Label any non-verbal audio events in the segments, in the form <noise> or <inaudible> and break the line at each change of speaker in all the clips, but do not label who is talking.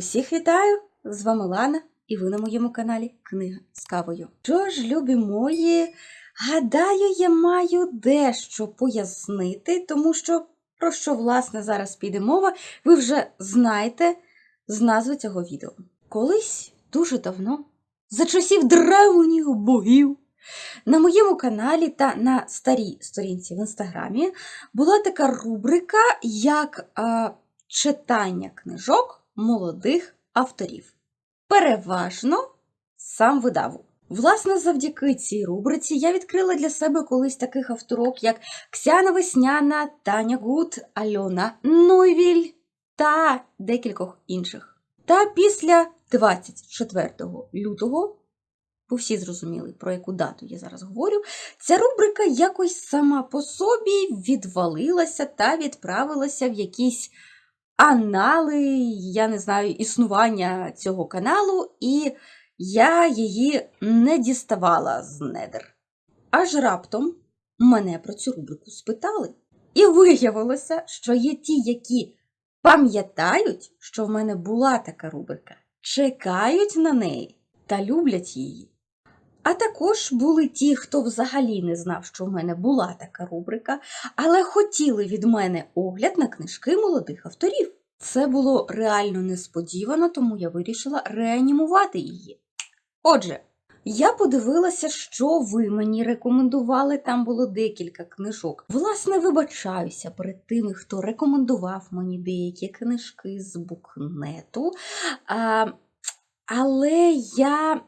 Усіх вітаю! З вами Лана, і ви на моєму каналі Книга з кавою. Що ж, любі мої, гадаю, я маю дещо пояснити, тому що про що, власне, зараз піде мова, ви вже знаєте з назви цього відео. Колись дуже давно, за часів древніх богів, на моєму каналі та на старій сторінці в інстаграмі була така рубрика, як а, читання книжок молодих авторів. Переважно сам видаву. Власне, завдяки цій рубриці я відкрила для себе колись таких авторок, як Ксяна Весняна, Таня Гуд, Альона Нойвіль та декількох інших. Та після 24 лютого, бо всі зрозуміли, про яку дату я зараз говорю, ця рубрика якось сама по собі відвалилася та відправилася в якісь анали, я не знаю, існування цього каналу, і я її не діставала з недер. Аж раптом мене про цю рубрику спитали. І виявилося, що є ті, які пам'ятають, що в мене була така рубрика, чекають на неї та люблять її. А також були ті, хто взагалі не знав, що в мене була така рубрика, але хотіли від мене огляд на книжки молодих авторів. Це було реально несподівано, тому я вирішила реанімувати її. Отже, я подивилася, що ви мені рекомендували. Там було декілька книжок. Власне, вибачаюся перед тими, хто рекомендував мені деякі книжки з букнету. А, але я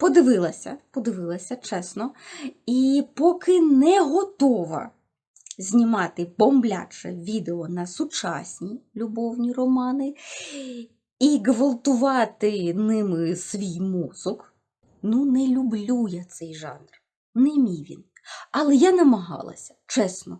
подивилася, подивилася, чесно, і поки не готова знімати бомбляче відео на сучасні любовні романи і гвалтувати ними свій мозок. Ну, не люблю я цей жанр, не мій він. Але я намагалася, чесно.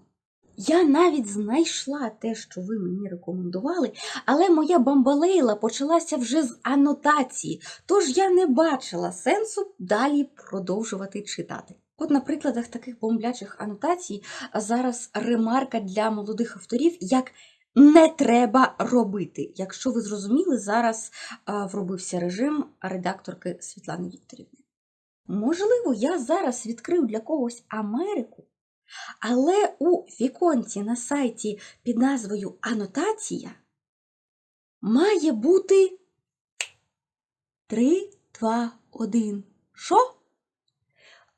Я навіть знайшла те, що ви мені рекомендували, але моя бамбалейла почалася вже з анотації, тож я не бачила сенсу далі продовжувати читати. От на прикладах таких бомблячих анотацій зараз ремарка для молодих авторів, як не треба робити. Якщо ви зрозуміли, зараз вробився режим редакторки Світлани Вікторівни. Можливо, я зараз відкрив для когось Америку, але у віконці на сайті під назвою Анотація має бути 3, 2, 1. Що?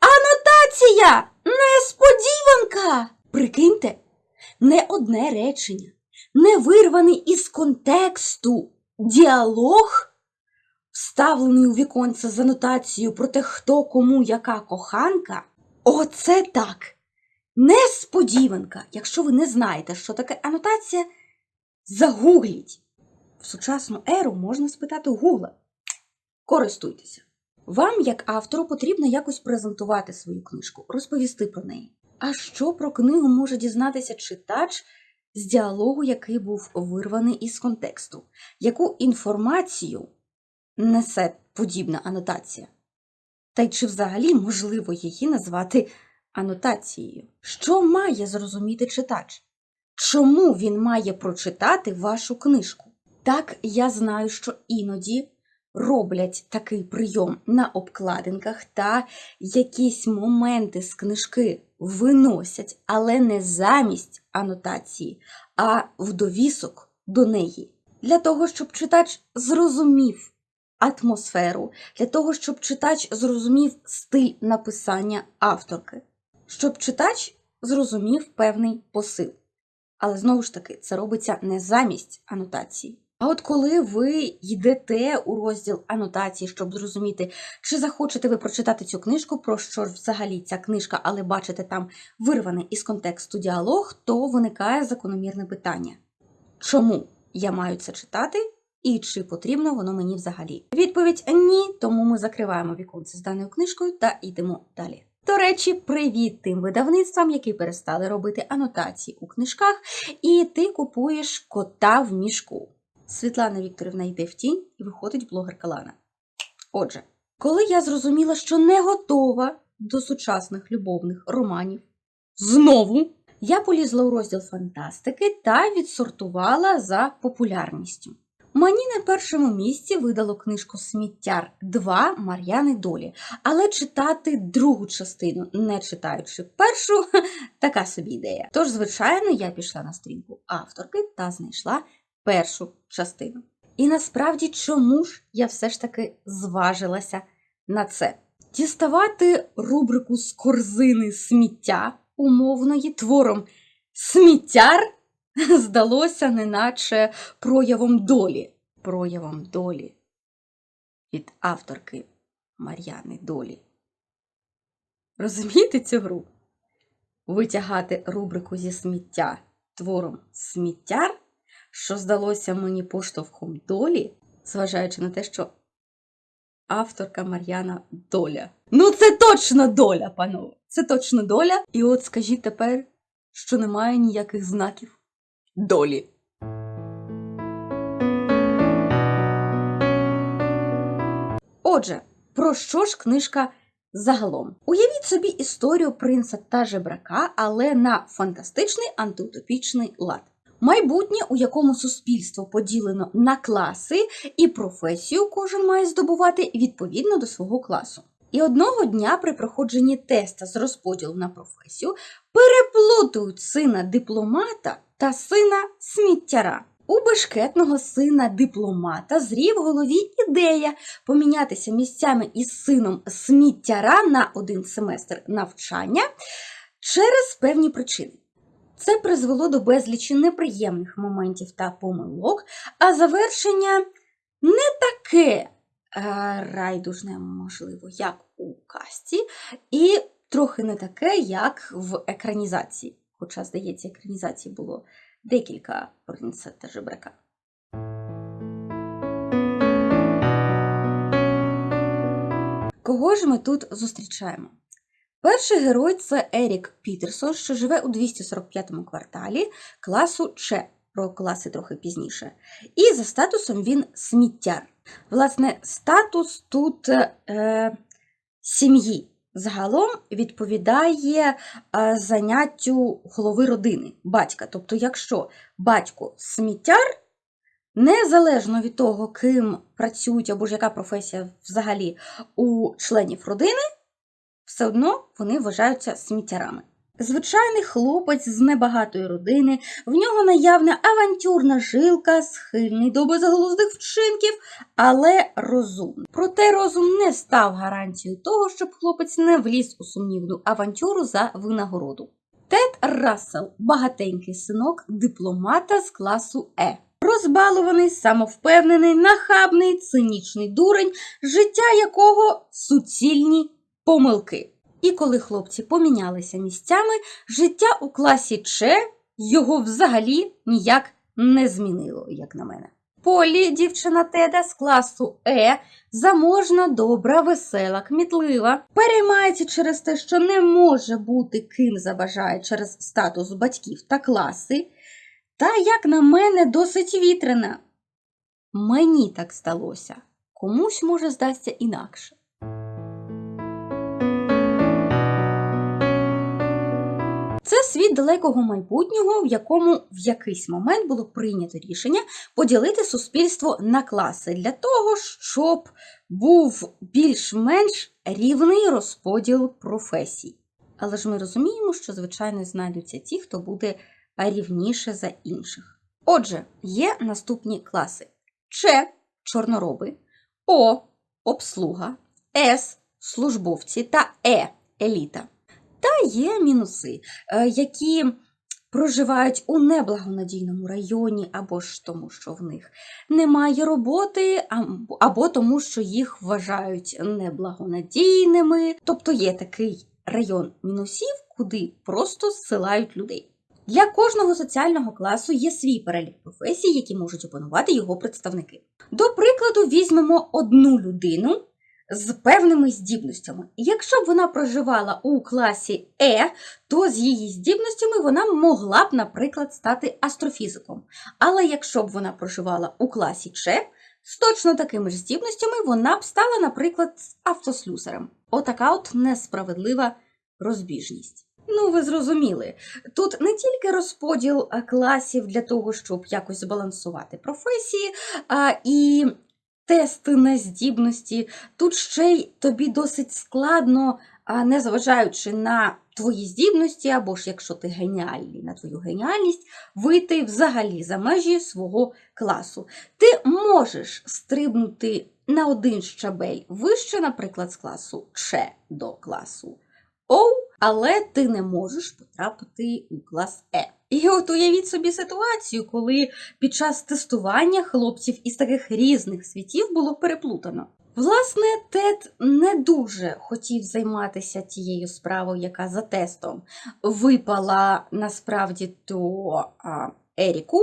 Анотація! Несподіванка! Прикиньте, не одне речення, не вирваний із контексту діалог, вставлений у віконце з анотацією про те, хто кому яка коханка. Оце так! Несподіванка! Якщо ви не знаєте, що таке анотація, загугліть. В сучасну еру можна спитати Гугла. Користуйтеся. Вам, як автору, потрібно якось презентувати свою книжку, розповісти про неї. А що про книгу може дізнатися читач з діалогу, який був вирваний із контексту? Яку інформацію несе подібна анотація? Та й чи взагалі можливо її назвати анотацією? Що має зрозуміти читач? Чому він має прочитати вашу книжку? Так, я знаю, що іноді роблять такий прийом на обкладинках та якісь моменти з книжки виносять, але не замість анотації, а в довісок до неї. Для того, щоб читач зрозумів атмосферу, для того, щоб читач зрозумів стиль написання авторки, щоб читач зрозумів певний посил. Але знову ж таки, це робиться не замість анотації. А от коли ви йдете у розділ анотації, щоб зрозуміти, чи захочете ви прочитати цю книжку, про що ж взагалі ця книжка, але бачите там вирваний із контексту діалог, то виникає закономірне питання: чому я маю це читати і чи потрібно воно мені взагалі? Відповідь ні, тому ми закриваємо віконце з даною книжкою та йдемо далі. Речі, привіт тим видавництвам, які перестали робити анотації у книжках, і ти купуєш кота в мішку. Світлана Вікторівна йде в тінь і виходить блогерка Лана. Отже, коли я зрозуміла, що не готова до сучасних любовних романів, знову я полізла у розділ фантастики та відсортувала за популярністю. Мені на першому місці видало книжку Сміттяр 2 Мар'яни Долі, але читати другу частину, не читаючи першу, <laughs> така собі ідея. Тож, звичайно, я пішла на сторінку авторки та знайшла першу частину. І насправді, чому ж я все ж таки зважилася на це? Діставати рубрику з корзини сміття умовної твором сміттяр <laughs> здалося неначе проявом долі. Проявом долі від авторки Мар'яни Долі. Розумієте цю гру? Витягати рубрику зі сміття твором сміттяр, що здалося мені поштовхом долі, зважаючи на те, що авторка Мар'яна Доля. Ну, це точно доля, панове! Це точно доля. І от скажіть тепер, що немає ніяких знаків долі. Отже, про що ж книжка загалом? Уявіть собі історію принца та жебрака, але на фантастичний антиутопічний лад. Майбутнє, у якому суспільство поділено на класи і професію кожен має здобувати відповідно до свого класу. І одного дня при проходженні теста з розподілу на професію переплутують сина дипломата та сина сміттяра. У бешкетного сина дипломата зрів в голові ідея помінятися місцями із сином сміттяра на один семестр навчання через певні причини. Це призвело до безлічі неприємних моментів та помилок, а завершення не таке райдужне, можливо, як у касті, і трохи не таке, як в екранізації. Хоча, здається, екранізації було декілька принца та жебрака. Кого ж ми тут зустрічаємо? Перший герой це Ерік Пітерсон, що живе у 245-му кварталі класу Ч. Про класи трохи пізніше. І за статусом він сміттяр. Власне, статус тут е, сім'ї загалом відповідає е, заняттю голови родини, батька. Тобто, якщо батько сміттяр, незалежно від того, ким працюють або ж яка професія взагалі у членів родини, все одно вони вважаються сміттярами. Звичайний хлопець з небагатої родини, в нього наявна авантюрна жилка, схильний до безглуздих вчинків, але розумний. Проте розум не став гарантією того, щоб хлопець не вліз у сумнівну авантюру за винагороду. Тед Рассел багатенький синок дипломата з класу Е. Розбалований, самовпевнений, нахабний, цинічний дурень, життя якого суцільні помилки. І коли хлопці помінялися місцями, життя у класі Ч його взагалі ніяк не змінило, як на мене. Полі, дівчина Теда з класу Е, заможна, добра, весела, кмітлива, переймається через те, що не може бути ким забажає через статус батьків та класи, та, як на мене, досить вітряна. Мені так сталося, комусь може здасться інакше. Це світ далекого майбутнього, в якому в якийсь момент було прийнято рішення поділити суспільство на класи для того, щоб був більш-менш рівний розподіл професій. Але ж ми розуміємо, що, звичайно, знайдуться ті, хто буде рівніше за інших. Отже, є наступні класи: Ч чорнороби, О обслуга, С службовці та Е еліта. Та є мінуси, е, які проживають у неблагонадійному районі, або ж тому, що в них немає роботи, або- або тому, що їх вважають неблагонадійними. Тобто є такий район мінусів, куди просто зсилають людей. Для кожного соціального класу є свій перелік професій, які можуть опанувати його представники. До прикладу, візьмемо одну людину з певними здібностями. Якщо б вона проживала у класі Е, то з її здібностями вона могла б, наприклад, стати астрофізиком. Але якщо б вона проживала у класі Ч, з точно такими ж здібностями вона б стала, наприклад, автослюсарем. Отака от несправедлива розбіжність. Ну, ви зрозуміли, тут не тільки розподіл класів для того, щоб якось збалансувати професії, а і тести на здібності. Тут ще й тобі досить складно, незважаючи на твої здібності, або ж якщо ти геніальний на твою геніальність, вийти взагалі за межі свого класу. Ти можеш стрибнути на один щабель вище, наприклад, з класу Ч до класу О, але ти не можеш потрапити у клас Е. І от уявіть собі ситуацію, коли під час тестування хлопців із таких різних світів було переплутано. Власне, Тед не дуже хотів займатися тією справою, яка за тестом випала насправді то а, Еріку,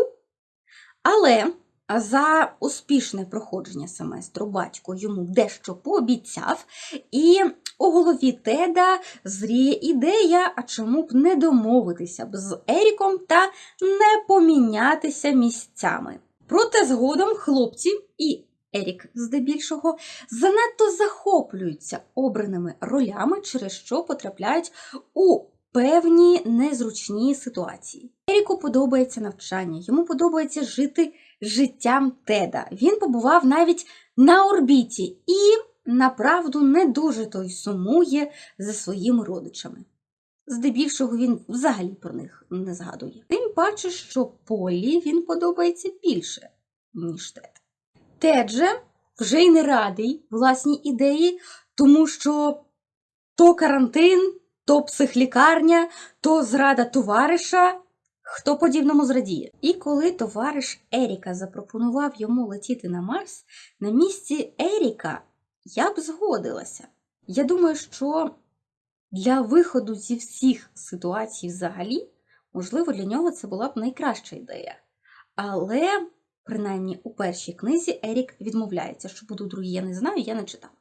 але за успішне проходження семестру батько йому дещо пообіцяв, і у голові Теда зріє ідея, а чому б не домовитися б з Еріком та не помінятися місцями. Проте згодом хлопці і Ерік, здебільшого, занадто захоплюються обраними ролями, через що потрапляють у певні незручні ситуації. Еріку подобається навчання, йому подобається жити життям Теда. Він побував навіть на орбіті і, направду, не дуже той сумує за своїми родичами. Здебільшого він взагалі про них не згадує. Тим паче, що Полі він подобається більше, ніж Тед. Тед же вже й не радий власній ідеї, тому що то карантин, то психлікарня, то зрада товариша. Хто подібному зрадіє? І коли товариш Еріка запропонував йому летіти на Марс, на місці Еріка я б згодилася. Я думаю, що для виходу зі всіх ситуацій взагалі, можливо, для нього це була б найкраща ідея. Але, принаймні, у першій книзі Ерік відмовляється, що буду другій, я не знаю, я не читала.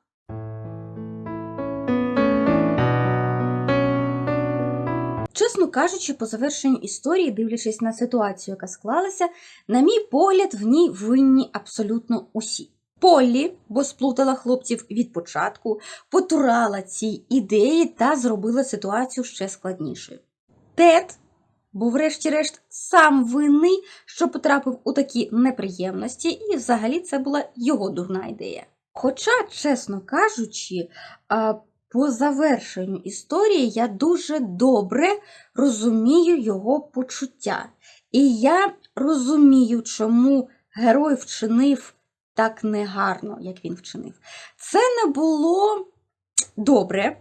Чесно кажучи, по завершенню історії, дивлячись на ситуацію, яка склалася, на мій погляд, в ній винні абсолютно усі. Поллі, бо сплутала хлопців від початку, потурала ці ідеї та зробила ситуацію ще складнішою. Тед, бо, врешті-решт, сам винний, що потрапив у такі неприємності, і взагалі це була його дурна ідея. Хоча, чесно кажучи, по завершенню історії я дуже добре розумію його почуття. І я розумію, чому герой вчинив так негарно, як він вчинив. Це не було добре.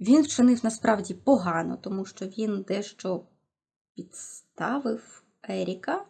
Він вчинив насправді погано, тому що він дещо підставив Еріка.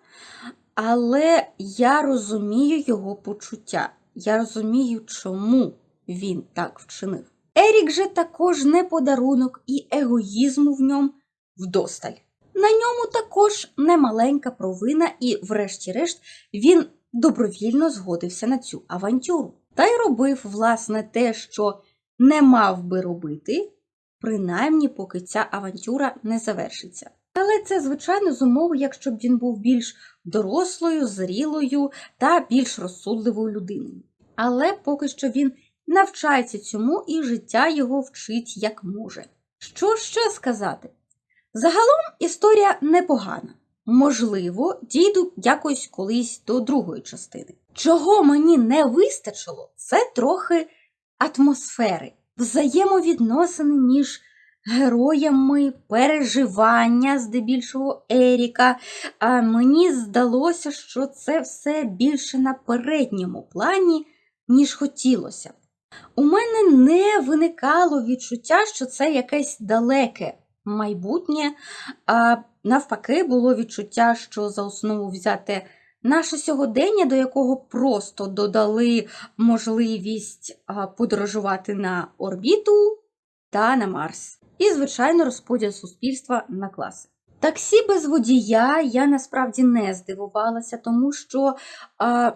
Але я розумію його почуття. Я розумію, чому він так вчинив. Ерік же також не подарунок і егоїзму в ньому вдосталь. На ньому також немаленька провина, і, врешті-решт, він добровільно згодився на цю авантюру. Та й робив, власне, те, що не мав би робити, принаймні, поки ця авантюра не завершиться. Але це, звичайно, з умови, якщо б він був більш дорослою, зрілою та більш розсудливою людиною. Але поки що він навчається цьому, і життя його вчить як може. Що ще сказати? Загалом історія непогана. Можливо, дійду якось колись до другої частини. Чого мені не вистачило, це трохи атмосфери, взаємовідносини між героями, переживання, здебільшого Еріка. А мені здалося, що це все більше на передньому плані, ніж хотілося. У мене не виникало відчуття, що це якесь далеке майбутнє, а навпаки, було відчуття, що за основу взяти наше сьогодення, до якого просто додали можливість подорожувати на орбіту та на Марс. І, звичайно, розподіл суспільства на класи. Таксі без водія я насправді не здивувалася, тому що. А,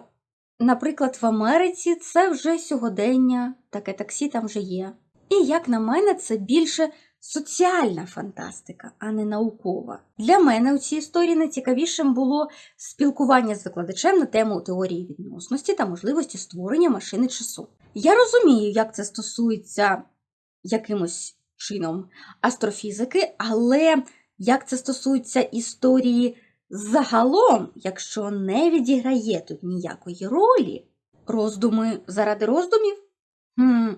Наприклад, в Америці це вже сьогодення, таке таксі там вже є. І, як на мене, це більше соціальна фантастика, а не наукова. Для мене у цій історії найцікавішим було спілкування з викладачем на тему теорії відносності та можливості створення машини часу. Я розумію, як це стосується якимось чином астрофізики, але як це стосується історії загалом, якщо не відіграє тут ніякої ролі, роздуми заради роздумів? Хм,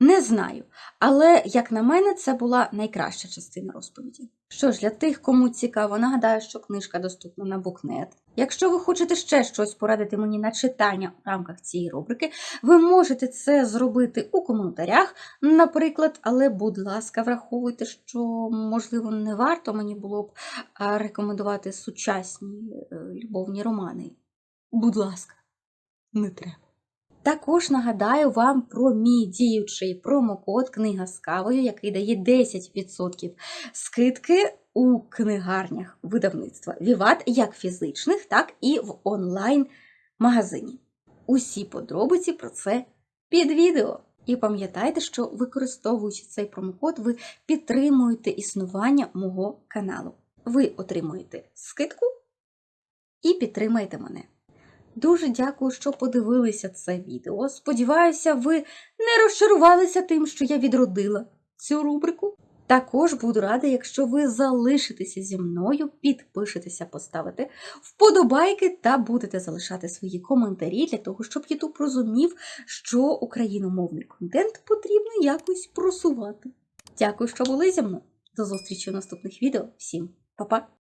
не знаю. Але, як на мене, це була найкраща частина розповіді. Що ж, для тих, кому цікаво, нагадаю, що книжка доступна на букнет. Якщо ви хочете ще щось порадити мені на читання у рамках цієї рубрики, ви можете це зробити у коментарях, наприклад, але, будь ласка, враховуйте, що, можливо, не варто мені було б рекомендувати сучасні е, любовні романи. Будь ласка, не треба. Також нагадаю вам про мій діючий промокод Книга з кавою, який дає 10% скидки у книгарнях видавництва Віват як фізичних, так і в онлайн-магазині. Усі подробиці про це під відео. І пам'ятайте, що використовуючи цей промокод, ви підтримуєте існування мого каналу. Ви отримуєте скидку і підтримаєте мене. Дуже дякую, що подивилися це відео. Сподіваюся, ви не розчарувалися тим, що я відродила цю рубрику. Також буду рада, якщо ви залишитеся зі мною, підпишетеся, поставите вподобайки та будете залишати свої коментарі для того, щоб YouTube розумів, що україномовний контент потрібно якось просувати. Дякую, що були зі мною. До зустрічі у наступних відео. Всім па-па!